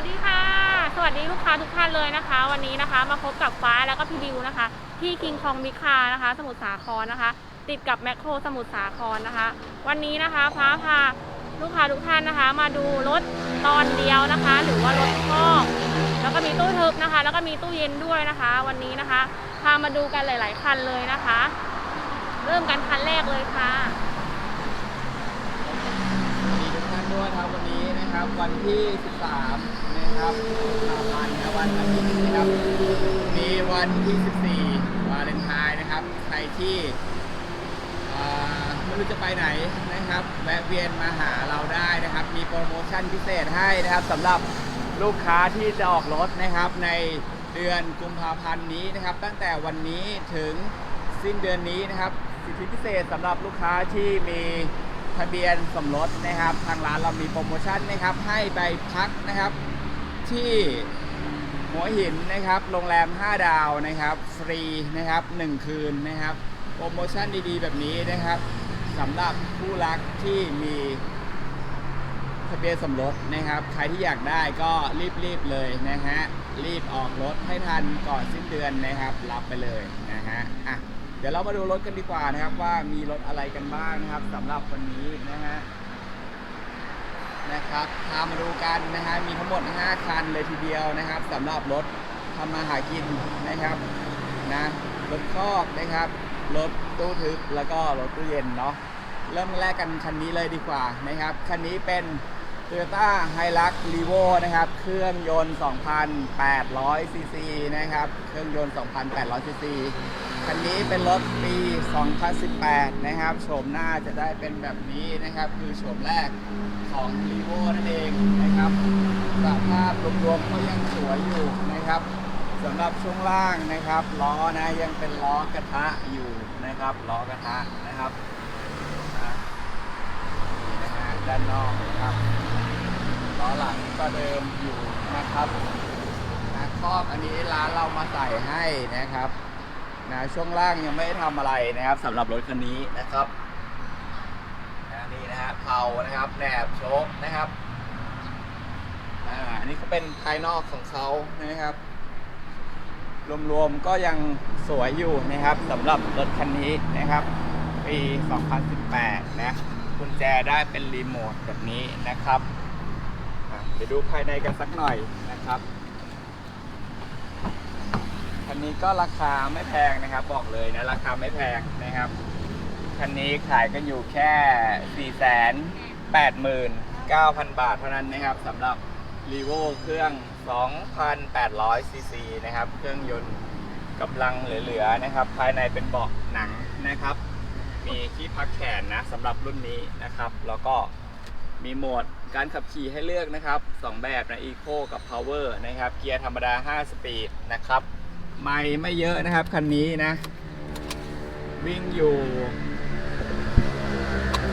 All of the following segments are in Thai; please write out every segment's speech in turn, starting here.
วัสดีค่ะ สวัสดีลูกค้าทุกท่านเลยนะคะ วันนี้นะคะมาพบกับฟ้าแล้วก็พี่บิวนะคะ ที่คิงคองมิคานะคะ สมุทรสาครนะคะ ติดกับแมคโครสมุทรสาครนะคะ วันนี้นะคะฟ้าพาลูกค้าทุกท่านนะคะ มาดูรถตอนเดียวนะคะ หรือว่ารถคอกแล้วก็มีตู้ทึบนะคะ แล้วก็มีตู้เย็นด้วยนะคะ วันนี้นะคะ พามาดูกันหลาย ๆ คันเลยนะคะ เริ่มกันคันแรกเลยค่ะสวัสดีทุกท่านด้วยครับ นะครับ วันที่ 13 นะครับวันนะวันอาทิตย์นะครับ มีวันที่ 14 วาเลนไทน์นะครับ ใครที่ไม่รู้จะไปไหนนะครับ แวะเวียนมาหาเราได้นะครับ มีโปรโมชั่นพิเศษให้นะครับสำหรับลูกค้าที่จะออกรถนะครับในเดือนกุมภาพันธ์นี้นะครับ ตั้งแต่วันนี้ถึงสิ้นเดือนนี้นะครับ สิทธิพิเศษสำหรับลูกค้าที่มี ทะเบียนสมรสนะครับ ทางร้านเรามีโปรโมชั่นนะครับ ให้ไปพักนะครับ ที่หัวหินนะครับโรงแรม 5 ดาวนะครับ ฟรีนะครับ 1 คืนนะครับ โปรโมชั่นดีๆ แบบนี้นะครับสำหรับผู้รักที่มีทะเบียนสมรสนะครับ ใครที่อยากได้ก็รีบๆเลยนะฮะรีบออกรถให้ทันก่อนสิ้นเดือนนะครับ รับไปเลยนะฮะอะ เดี๋ยวเรามาดูรถกันดีกว่านะครับ ว่ามีรถอะไรกันบ้างนะครับสำหรับวันนี้นะฮะนะครับพามาดูกันนะฮะมีทั้งหมด 5 คันเลยทีเดียวนะครับสำหรับรถทำมาหากินนะครับนะรถคอกนะครับรถตู้ทึบแล้วก็รถตู้เย็นเนาะเริ่มแรกกันคันนี้เลยดีกว่านะครับคันนี้เป็น Toyota Hilux Revo นะครับ เครื่องยนต์ 2,800ซีซีนะครับ เครื่องยนต์ 2,800ซีซี คันนี้เป็นรถปี 2018 นะครับ โฉมหน้าจะได้เป็นแบบนี้นะครับ คือโฉมแรกของ Revo นั่นเองนะครับสภาพรวมๆก็ยังสวยอยู่นะครับสำหรับช่วงล่างนะครับล้อนะยังเป็นล้อกระทะอยู่นะครับล้อกระทะนะครับนี่นะฮะด้านนอกนะครับล้อหลังก็เดิมอยู่นะครับนะครอบอันนี้ร้านเรามาใส่ให้นะครับ นะช่วงล่างยังไม่ได้ทำอะไรนะครับสำหรับรถคันนี้นะครับนะนี่นะฮะเผานะครับแหนบโชคนะครับอ่าอันนี้ก็เป็นภายนอกของเขานะครับ รวมๆก็ยังสวยอยู่นะครับสำหรับรถคันนี้นะครับ ปี 2018 นะกุญแจได้เป็นรีโมทแบบนี้นะครับอะเดี๋ยวดูภายในกันสักหน่อยนะครับ คันนี้ก็ราคาไม่แพงนะครับ บอกเลยนะราคาไม่แพงนะครับ คันนี้ขายกันอยู่แค่4 8 9 0 0 0 บาทเท่านั้นนะครับสำหรับ r e v o เครื่อง 2,800 ซีซีนะครับ เครื่องยนต์กำลังเหลือๆนะครับ ภายในเป็นเบาะหนังนะครับ มีที่พักแขนนะสำหรับรุ่นนี้นะครับ แล้วก็มีโหมดการขับขี่ให้เลือกนะครับ 2 แบบนะ Eco กับ Power นะครับ เกียร์ธรรมดา 5 สปีดนะครับ ไม่ไม่เยอะนะครับ คันนี้นะ วิ่งอยู่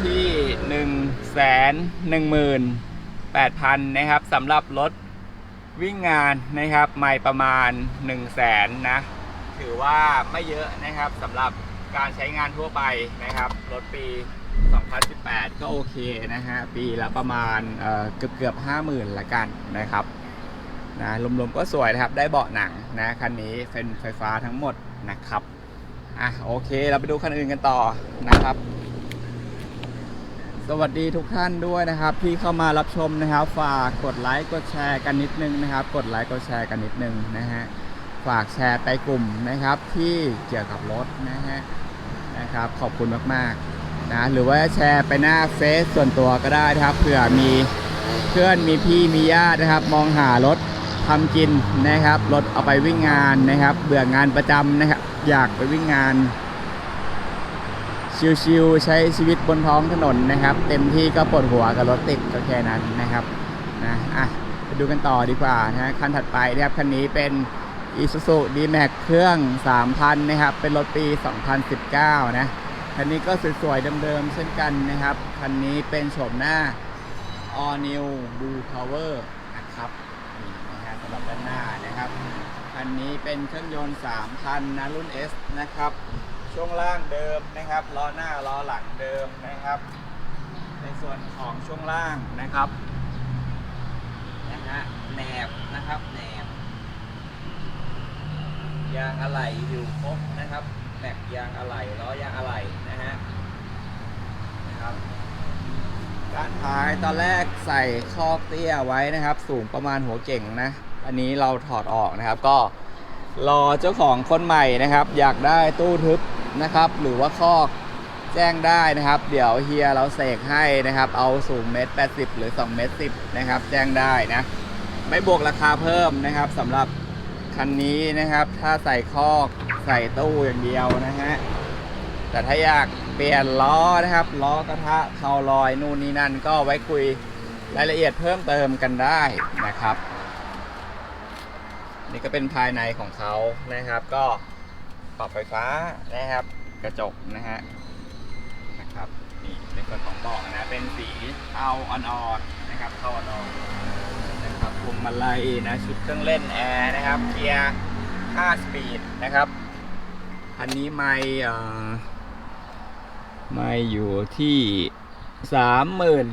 ที่1 1 1 8 0 0 0นะครับสำหรับรถวิ่งงานนะครับไม่ประมาณ1 0 0 0 0แสนนะ ถือว่าไม่เยอะนะครับสำหรับการใช้งานทั่วไปนะครับ รถปี 2018 ก็โอเคนะฮะ ปีละประมาณเเกือบเกือบห้าหมื่นละกันนะครับ นะรวมๆก็สวยนะครับ ได้เบาะหนังนะคันนี้เป็นไฟฟ้าทั้งหมดนะครับอะโอเค เราไปดูคันอื่นกันต่อนะครับ สวัสดีทุกท่านด้วยนะครับ ที่เข้ามารับชมนะครับ ฝากกดไลค์กดแชร์กันนิดนึงนะครับ กดไลค์กดแชร์กันนิดนึงนะฮะฝากแชร์ไปกลุ่มนะครับที่เกี่ยวกับรถนะฮะนะครับขอบคุณมากๆนะหรือว่าแชร์ไปหน้าเฟซส่วนตัวก็ได้นะครับเผื่อมีเพื่อนมีพี่มีญาตินะครับ มองหารถ ทำกินนะครับ รถเอาไปวิ่งงานนะครับ เบื่องานประจำนะครับ อยากไปวิ่งงาน ชิวๆใช้ชีวิตบนท้องถนนนะครับ เต็มที่ก็ปวดหัวกับรถติดก็แค่นั้นนะครับนะอะไปดูกันต่อดีกว่านะฮะคันถัดไปนะครับคันนี้เป็น Isuzu D-Max เครื่อง 3,000 นะครับ เป็นรถปี 2019 นะ คันนี้ก็สวยๆเดิมๆเช่นกันนะครับ คันนี้เป็นโฉมหน้า All New Blue Power นะครับนะ สำหรับด้านหน้านะครับ คันนี้เป็นเครื่องยนต์3,000นะรุ่น S นะครับ ช่วงล่างเดิมนะครับ ล้อหน้าล้อหลังเดิมนะครับ ในส่วนของช่วงล่างนะครับ นะฮะ แหนบนะครับ แหนบ ยางอะไหล่อยู่ครบนะครับแม็กยางอะไหล่ล้อยางอะไหล่นะฮะ นะครับการท้ายตอนแรกใส่คอกเตี้ยไว้นะครับ สูงประมาณหัวเก่งนะ อันนี้เราถอดออกนะครับก็รอเจ้าของคนใหม่นะครับ อยากได้ตู้ทึบนะครับ หรือว่าคอกแจ้งได้นะครับ เดี๋ยวเฮียเราเสกให้นะครับ เอาสูงเมตรแปดสิบหรือ2เมตรสิบนะครับ แจ้งได้นะ ไม่บวกราคาเพิ่มนะครับสำหรับคันนี้นะครับ ถ้าใส่คอกใส่ตู้อย่างเดียวนะฮะแต่ถ้าอยากเปลี่ยนล้อนะครับล้อกระทะเผาลอยนู่นนี่นั่นก็ไว้คุยรายละเอียดเพิ่มเติมกันได้นะครับ นี่ก็เป็นภายในของเขานะครับ ก็ปรับไฟฟ้านะครับ กระจกนะฮะนะครับนี่ในส่วนของเบาะนะ เป็นสีเทาอ่อนๆนะครับเทาอ่อนๆนะครับพวงมาลัยนะชุดเครื่องเล่นแอร์นะครับเกียร์5สปีดนะครับอันนี้ไม่เอ่อไม่อยู่ที่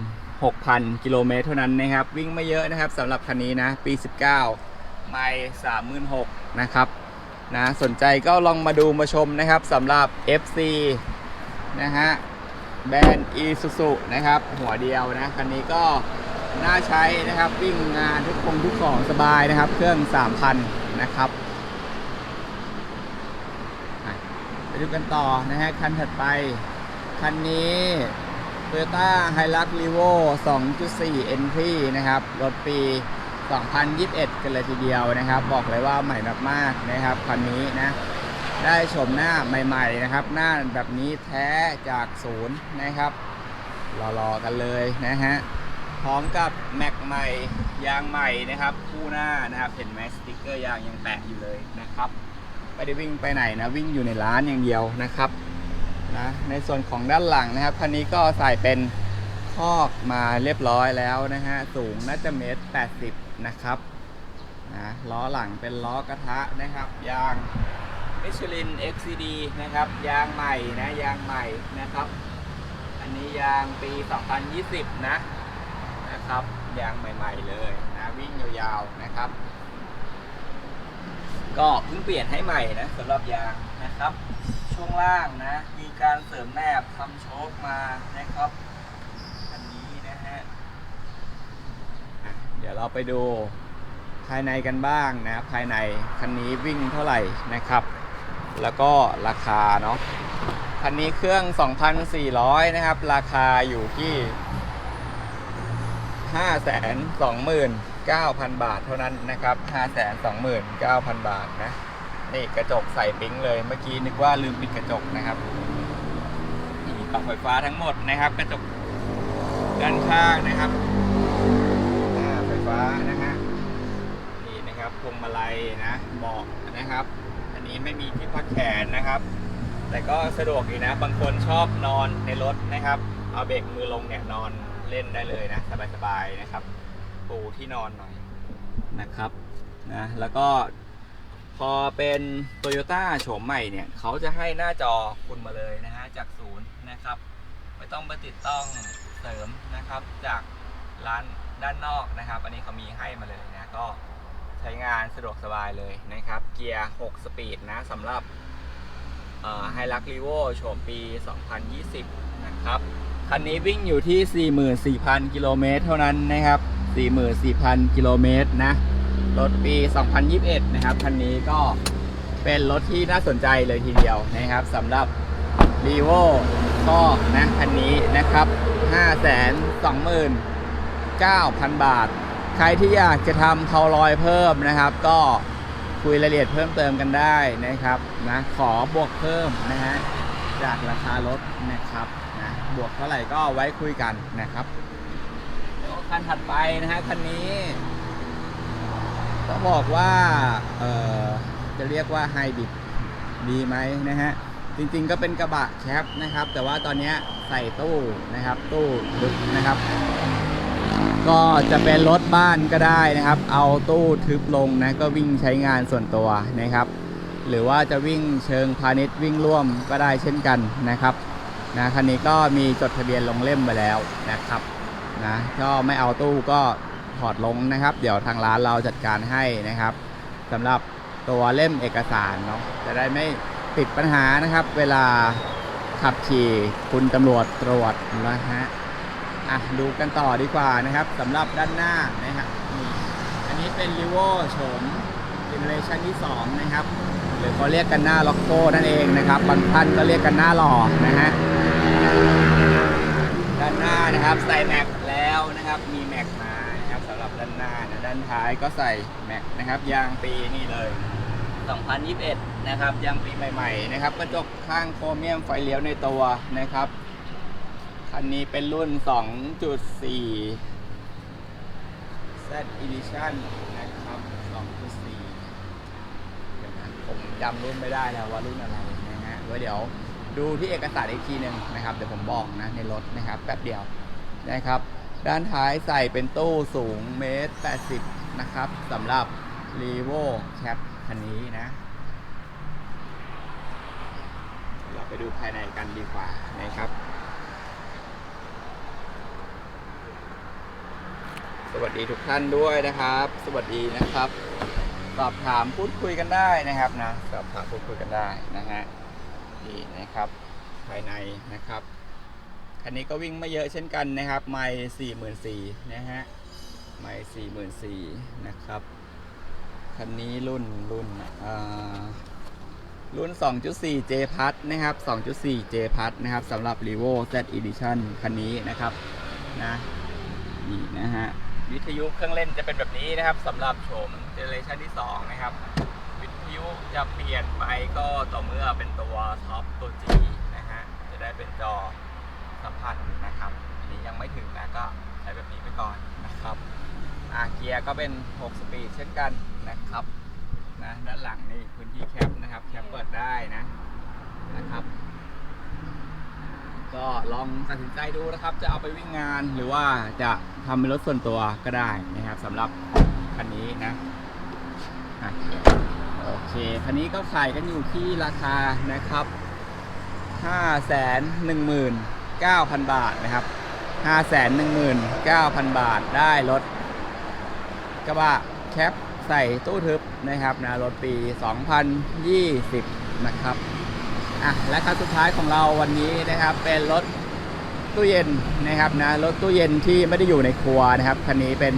36,000กิโลเมตรเท่านั้นนะครับ วิ่งไม่เยอะนะครับสำหรับคันนี้นะ ปี19 ไม่36,000นหกนะครับนะสนใจก็ลองมาดูมาชมนะครับสำหรับ FC นะฮะแบรนด์ Isuzu นะครับ หัวเดียวนะคันนี้ก็น่าใช้นะครับ วิ่งงานทุกคงทุกของสบายนะครับ เครื่อง 3,000 นะครับไปดูกันต่อนะฮะคันถัดไป คันนี้ Toyota Hilux Revo 2.4 Entry นะครับ รถปี 2021 กันเลยทีเดียวนะครับ บอกเลยว่าใหม่มากๆนะครับคันนี้นะได้ชมหน้าใหม่ ๆนะครับ หน้าแบบนี้แท้จากศูนย์นะครับรอๆกันเลยนะฮะพร้อมกับแม็กใหม่ยางใหม่นะครับคู่หน้านะครับเห็นไหมสติ๊กเกอร์ยางยังแปะอยู่เลยนะครับไม่ได้วิ่งไปไหนนะวิ่งอยู่ในร้านอย่างเดียวนะครับนะในส่วนของด้านหลังนะครับคันนี้ก็ใส่เป็นคอกมาเรียบร้อยแล้วนะฮะสูงน่าจะเมตรแปดสิบ นะครับนะล้อหลังเป็นล้อกระทะนะครับ ยางมิชลิน XCD นะครับ ยางใหม่นะยางใหม่นะครับ อันนี้ยางปี 2020 นะนะครับยางใหม่ ๆเลยนะวิ่งยาวๆนะครับ ก็เพิ่งเปลี่ยนให้ใหม่นะสำหรับยางนะครับ ช่วงล่างนะ มีการเสริมแนบทำโชคมานะครับอันนี้นะฮะอะ เดี๋ยวเราไปดูภายในกันบ้างนะ ภายในคันนี้วิ่งเท่าไหร่นะครับ แล้วก็ราคาเนาะคันนี้เครื่อง 2,400 นะครับ ราคาอยู่ที่ 529,000 บาทเท่านั้นนะครับ 529,000 บาทนะ นี่กระจกใส่ปิ๊งเลย เมื่อกี้นึกว่าลืมปิดกระจกนะครับนี่ปรับไฟฟ้าทั้งหมดนะครับ กระจกด้านข้างนะครับ ฟ้านะฮะนี่นะครับพวงมาลัยนะเบาะนะครับ อันนี้ไม่มีที่พักแขนนะครับ แต่ก็สะดวกดีนะ บางคนชอบนอนในรถนะครับ เอาเบรกมือลงเนี่ยนอนเล่นได้เลยนะ สบายๆนะครับ ปูที่นอนหน่อยนะครับนะแล้วก็พอเป็น t o y ยต้โฉมใหม่เนี่ย เขาจะให้หน้าจอคุณมาเลยนะฮะ จากศูนย์นะครับ ไม่ต้องไปติดต้องเสริมนะครับจากร้าน ด้านนอกนะครับ อันนี้เขามีให้มาเลยนะก็ใช้งานสะดวกสบายเลยนะครับ เกียร์ 6 สปีดนะสำหรับไฮลักรีโวโฉมปี 2020 นะครับ คันนี้วิ่งอยู่ที่ 44,000 กิโลเมตรเท่านั้นนะครับ 44,000 กิโลเมตรนะ รถปี 2021 นะครับ คันนี้ก็เป็นรถที่น่าสนใจเลยทีเดียวนะครับสำหรับ r e v o ก็นะคันนี้นะครับ 9,000 บาท ใครที่อยากจะทำเทาลอยเพิ่มนะครับ ก็คุยรายละเอียดเพิ่มเติมกันได้นะครับนะขอบวกเพิ่มนะฮะจากราคารถนะครับนะบวกเท่าไหร่ก็ไว้คุยกันนะครับคันถัดไปนะฮะคันนี้ต้องบอกว่าเอ่อจะเรียกว่าไฮบริดดีไหมนะฮะจริงๆก็เป็นกระบะแคปนะครับ แต่ว่าตอนนี้ใส่ตู้นะครับ ตู้ทึบนะครับ ก็จะเป็นรถบ้านก็ได้นะครับ เอาตู้ทึบลงนะก็วิ่งใช้งานส่วนตัวนะครับ หรือว่าจะวิ่งเชิงพาณิชย์วิ่งร่วมก็ได้เช่นกันนะครับนะคันนี้ก็มีจดทะเบียนลงเล่มไปแล้วนะครับนะก็ไม่เอาตู้ก็ถอดลงนะครับ เดี๋ยวทางร้านเราจัดการให้นะครับสำหรับตัวเล่มเอกสารเนาะจะได้ไม่ติดปัญหานะครับ เวลาขับขี่คุณตำรวจตรวจนะฮะ อะดูกันต่อดีกว่านะครับสำหรับด้านหน้านะครับนี่อันนี้เป็น r ิโวโฉมเจเนเรชันที่ 2 นะครับ หรือเขาเรียกกันหน้าล็อกโก้นั่นเองนะครับบางท่านก็เรียกกันหน้าหล่อนะฮะด้านหน้านะครับใส่แม็กแล้วนะครับมีแม็กมานะครับสำหรับด้านหน้านะด้านท้ายก็ใส่แม็กนะครับยางปีนี่เลย 2021 นะครับยางปีใหม่ ๆ นะครับกระจกข้างโครเมียมไฟเลี้ยวในตัวนะครับ คันนี้เป็นรุ่น 2.4 Z Edition นะครับ 2.4 เดี๋ยวนะผมจำรุ่นไม่ได้แล้วว่ารุ่นอะไรนะฮะไว้เดี๋ยวดูที่เอกสารอีกทีหนึ่งนะครับ เดี๋ยวผมบอกนะในรถนะครับแป๊บเดียวนะครับ ด้านท้ายใส่เป็นตู้สูงเมตร 80 นะครับสำหรับ r e v o Cap คันนี้นะ เราไปดูภายในกันดีกว่านะครับ สวัสดีทุกท่านด้วยนะครับ สวัสดีนะครับ สอบถามพูดคุยกันได้นะครับนะสอบถามพูดคุยกันได้นะฮะนี่นะครับ ภายในนะครับคันนี้ก็วิ่งไม่เยอะเช่นกันนะครับไม่สี่หมื่นสี่นะฮะไม่สี่หมื่นสี่นะครับคันนี้รุ่นรุ่นอ่ารุ่น 2.4 J พัทนะครับ 2.4 J พัทนะครับสำหรับ r e v o Z Edition คันนี้นะครับ นะ นี่นะฮะ วิทยุเครื่องเล่นจะเป็นแบบนี้นะครับสำหรับโฉมเจเนเรชันที่ 2 นะครับ วิทยุจะเปลี่ยนไปก็ต่อเมื่อเป็นตัวท็อปตัว G นะฮะจะได้เป็นจอสัมผัสนะครับ อันนี้ยังไม่ถึงนะก็ใช้แบบนี้ไปก่อนนะครับอ่าเกียร์ก็เป็น 6 สปีดเช่นกันนะครับนะด้านหลังนี่พื้นที่แคปนะครับ แคปเปิดได้นะนะครับ ก็ลองตัดสินใจดูนะครับ จะเอาไปวิ่งงานหรือว่าจะทำเป็นรถส่วนตัวก็ได้นะครับสำหรับคันนี้นะอะโอเคคันนี้ก็ขายกันอยู่ที่ราคานะครับ 519,000 บาทนะครับ 519,000 บาทได้รถกระบะแคปใส่ตู้ทึบนะครับนะรถปี 2020 นะครับ อะและคันสุดท้ายของเราวันนี้นะครับเป็นรถตู้เย็นนะครับนะรถตู้เย็นที่ไม่ได้อยู่ในครัวนะครับคันนี้เป็น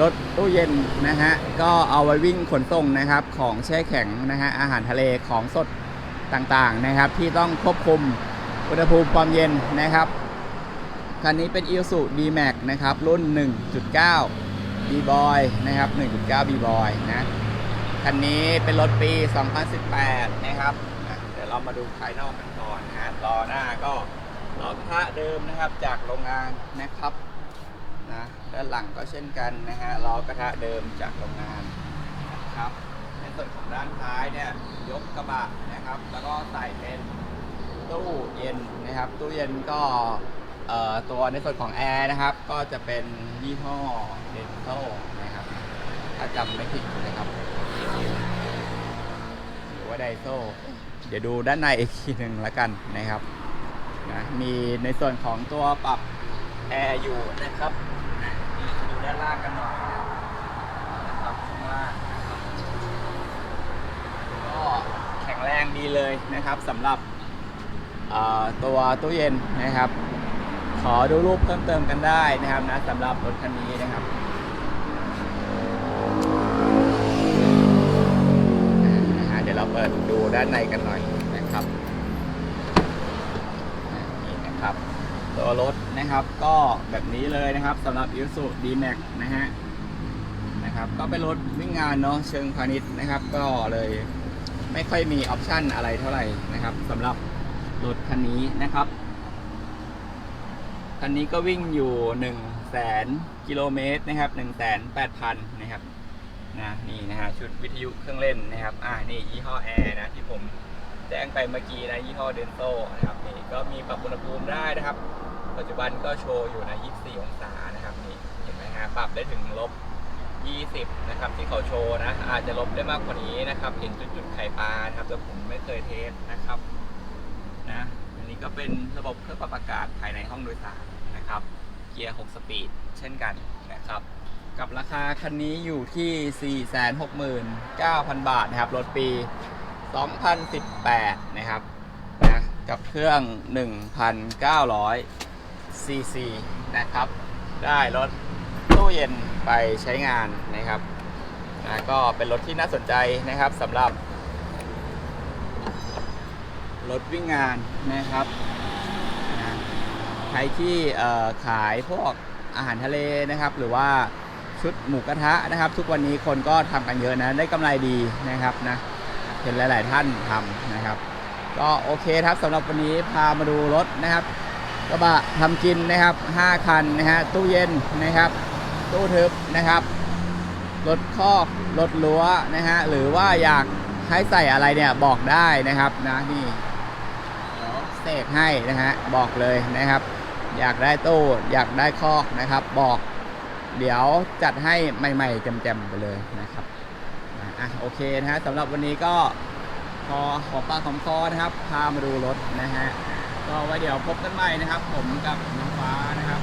รถตู้เย็นนะฮะก็เอาไว้วิ่งขนส่งนะครับของแช่แข็งนะฮะอาหารทะเลของสดต่างๆนะครับ ที่ต้องควบคุมอุณหภูมิความเย็นนะครับคันนี้เป็น i s u D-Max นะครับรุ่น 1.9 B-Boy นะครับ 1.9 B-Boy นะคันนี้เป็นรถปี 2018 นะครับ เรามาดูภายนอกกันก่อนนะฮะล้อหน้าก็ล้อกระทะเดิมนะครับจากโรงงานนะครับนะด้านหลังก็เช่นกันนะฮะล้อกระทะเดิมจากโรงงานนะครับ ในส่วนของด้านท้ายเนี่ยยกกระบะนะครับ แล้วก็ใส่เป็นตู้เย็นนะครับ ตู้เย็นก็เอ่อตัวในส่วนของแอร์นะครับ ก็จะเป็นยี่ห้อเดนโซนะครับถ้าจำไม่ผิดนะครับหรือว่าไดโซ เดี๋ยวดูด้านในอีกทีหนึ่งแล้วกันนะครับนะมีในส่วนของตัวปรับแอร์อยู่นะครับดูด้านล่างกันหน่อยนะครับข้างล่างนะครับก็แข็งแรงดีเลยนะครับสำหรับตัวตู้เย็นนะครับ ขอดูรูปเพิ่มเติมกันได้นะครับนะสำหรับรถคันนี้นะครับนะฮะ เปิดดูด้านในกันหน่อยนะครับนี่นะครับตัวรถนะครับก็แบบนี้เลยนะครับสำหรับ i s u D-Max นะฮะนะครับก็เป็นรถวิ่งงานเนาะเชิงพาณิชย์นะครับ ก็เลยไม่ค่อยมีออปชั่นอะไรเท่าไหร่นะครับสำหรับรถคันนี้นะครับคันนี้ก็วิ่งอยู่1 0 0 0 0แสนกิโลเมตรนะครับ1 8 0 0 0นะครับ นะนี่นะฮะชุดวิทยุเครื่องเล่นนะครับอ่านี่ยี่ห้อแอร์นะที่ผมแจ้งไปเมื่อกี้นะยี่ห้อเดนโซนะครับนี่ก็มีปรับอุณหภูมิได้นะครับ ปัจจุบันก็โชว์อยู่นะ 24 องศานะครับนี่เห็นไหมฮะปรับได้ถึงลบ 20 นะครับ ที่เขาโชว์นะ อาจจะลบได้มากกว่านี้นะครับ เห็นจุดๆไข่ปลานะครับแต่ผมไม่เคยเทสนะครับนะอันนี้ก็เป็นระบบเครื่องปรับอากาศภายในห้องโดยสารนะครับเกียร์ 6 สปีดเช่นกันนะครับ กับราคาคันนี้อยู่ที่ 469,000 บาทนะครับ รถปี 2018 นะครับนะกับเครื่อง 1,900 ซีซีนะครับ ได้รถตู้เย็นไปใช้งานนะครับนะก็เป็นรถที่น่าสนใจนะครับสำหรับ รถวิ่งงานนะครับนะใครที่เออขายพวกอาหารทะเลนะครับ หรือว่า ชุดหมูกระทะนะครับ ทุกวันนี้คนก็ทำกันเยอะนะ ได้กำไรดีนะครับนะเห็นหลาย ๆ ท่านทำนะครับ ก็โอเคครับสำหรับวันนี้พามาดูรถนะครับกระบะทำกินนะครับ 5 คันนะฮะตู้เย็นนะครับ ตู้ทึบนะครับรถคอกรถรั้วนะฮะหรือว่าอยากให้ใส่อะไรเนี่ยบอกได้นะครับนะนี่เดี๋ยวเสกให้นะฮะบอกเลยนะครับ อยากได้ตู้อยากได้คอกนะครับบอก เดี๋ยวจัดให้ใหม่ๆเต็มๆไปเลยนะครับอะโอเคนะฮะสำหรับวันนี้ก็พอขอปากของคอนะครับ พามาดูรถนะฮะก็ไว้เดี๋ยวพบกันใหม่นะครับ ผมกับน้องฟ้านะครับ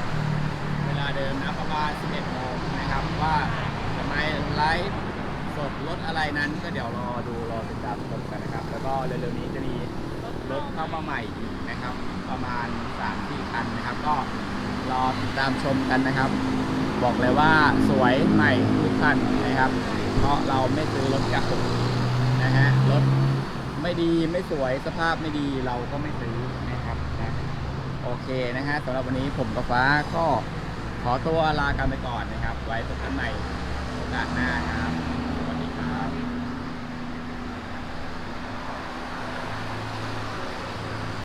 เวลาเดิมนะประมาณ 11โมงนะครับ ว่าจะมาไลฟ์สดรถอะไรนั้นก็เดี๋ยวรอดูรอติดตามชมกันนะครับ แล้วก็เร็วๆนี้จะมีรถเข้ามาใหม่อีกนะครับ ประมาณ3-4คันนะครับ ก็รอติดตามชมกันนะครับ บอกเลยว่าสวยใหม่ทุกคันนะครับ เพราะเราไม่ซื้อรถเก่านะฮะรถไม่ดีไม่สวยสภาพไม่ดีเราก็ไม่ซื้อนะครับนะโอเคนะฮะสำหรับวันนี้ผมกับฟ้าก็ขอตัวลากันไปก่อนนะครับ ไว้พบกันใหม่โอกาสหน้าครับ